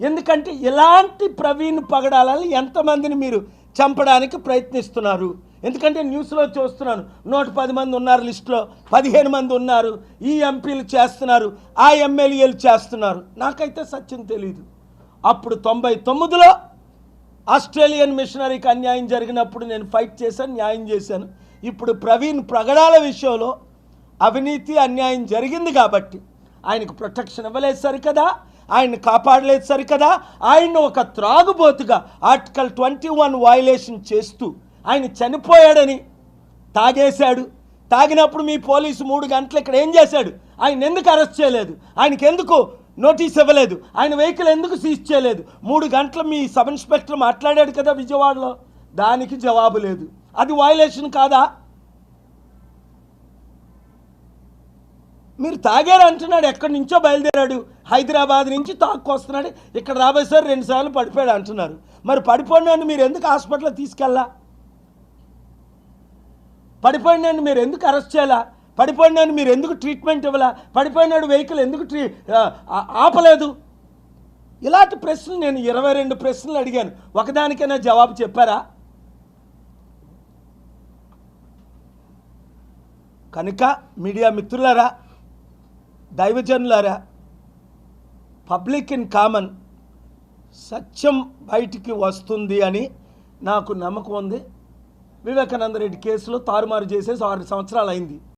ఎందుకంటే ఇలాంటి ప్రవీణ్ పగడాలని ఎంతమందిని మీరు చంపడానికి ప్రయత్నిస్తున్నారు. ఎందుకంటే న్యూస్లో చూస్తున్నాను నూట పది మంది ఉన్నారు లిస్టులో పదిహేను మంది ఉన్నారు ఈ ఎంపీలు చేస్తున్నారు ఆ ఎమ్మెల్యేలు చేస్తున్నారు. నాకైతే సత్యం తెలియదు అప్పుడు తొంభై తొమ్మిదిలో ఆస్ట్రేలియన్ మిషనరీకి అన్యాయం జరిగినప్పుడు నేను ఫైట్ చేశాను న్యాయం చేశాను. ఇప్పుడు ప్రవీణ్ ప్రగడాల విషయంలో అవినీతి అన్యాయం జరిగింది కాబట్టి ఆయనకు ప్రొటెక్షన్ ఇవ్వలేదు సరికదా. ఆయన్ని కాపాడలేదు సరికదా? ఆయన్ను ఒక త్రాగుబోతుగా ఆర్టికల్ ట్వంటీ వన్ వయలేషన్ చేస్తూ ఆయన చనిపోయాడని తాగేశాడు. తాగినప్పుడు మీ పోలీసు మూడు గంటలు ఇక్కడ ఏం చేశాడు? ఆయన ఎందుకు అరెస్ట్ చేయలేదు? ఆయనకి ఎందుకు నోటీస్ ఇవ్వలేదు? ఆయన వెహికల్ ఎందుకు సీజ్ చేయలేదు? మూడు గంటలు మీ సబ్ ఇన్స్పెక్టర్ మాట్లాడాడు కదా విజయవాడలో? దానికి జవాబు లేదు. అది వయలేషన్ కాదా? మీరు తాగారు అంటున్నాడు. ఎక్కడి నుంచో బయలుదేరాడు. హైదరాబాద్ నుంచి తాక్కొస్తున్నాడు ఇక్కడ రాబోయేసారి రెండుసార్లు పడిపోయాడు అంటున్నారు. మరి పడిపోయినాడు మీరు ఎందుకు హాస్పిటల్ తీసుకెళ్ళా? పడిపోయినాడు మీరు ఎందుకు అరెస్ట్ చేయాలా? పడిపోయినాడు మీరు ఎందుకు ట్రీట్మెంట్ ఇవ్వాలా? పడిపోయినాడు వెహికల్ ఎందుకు ట్రీ ఆపలేదు? ఇలాంటి ప్రశ్నలు నేను ఇరవై రెండు ప్రశ్నలు అడిగాను. ఒకదానికైనా జవాబు చెప్పారా? కనుక మీడియా మిత్రులారా దైవజనులారా పబ్లిక్ ఇన్ కామన్ సత్యం బయటికి వస్తుంది అని నాకు నమ్మకం ఉంది. వివేకానంద రెడ్డి కేసులో తారుమారు చేసేసి ఆరు సంవత్సరాలు అయింది.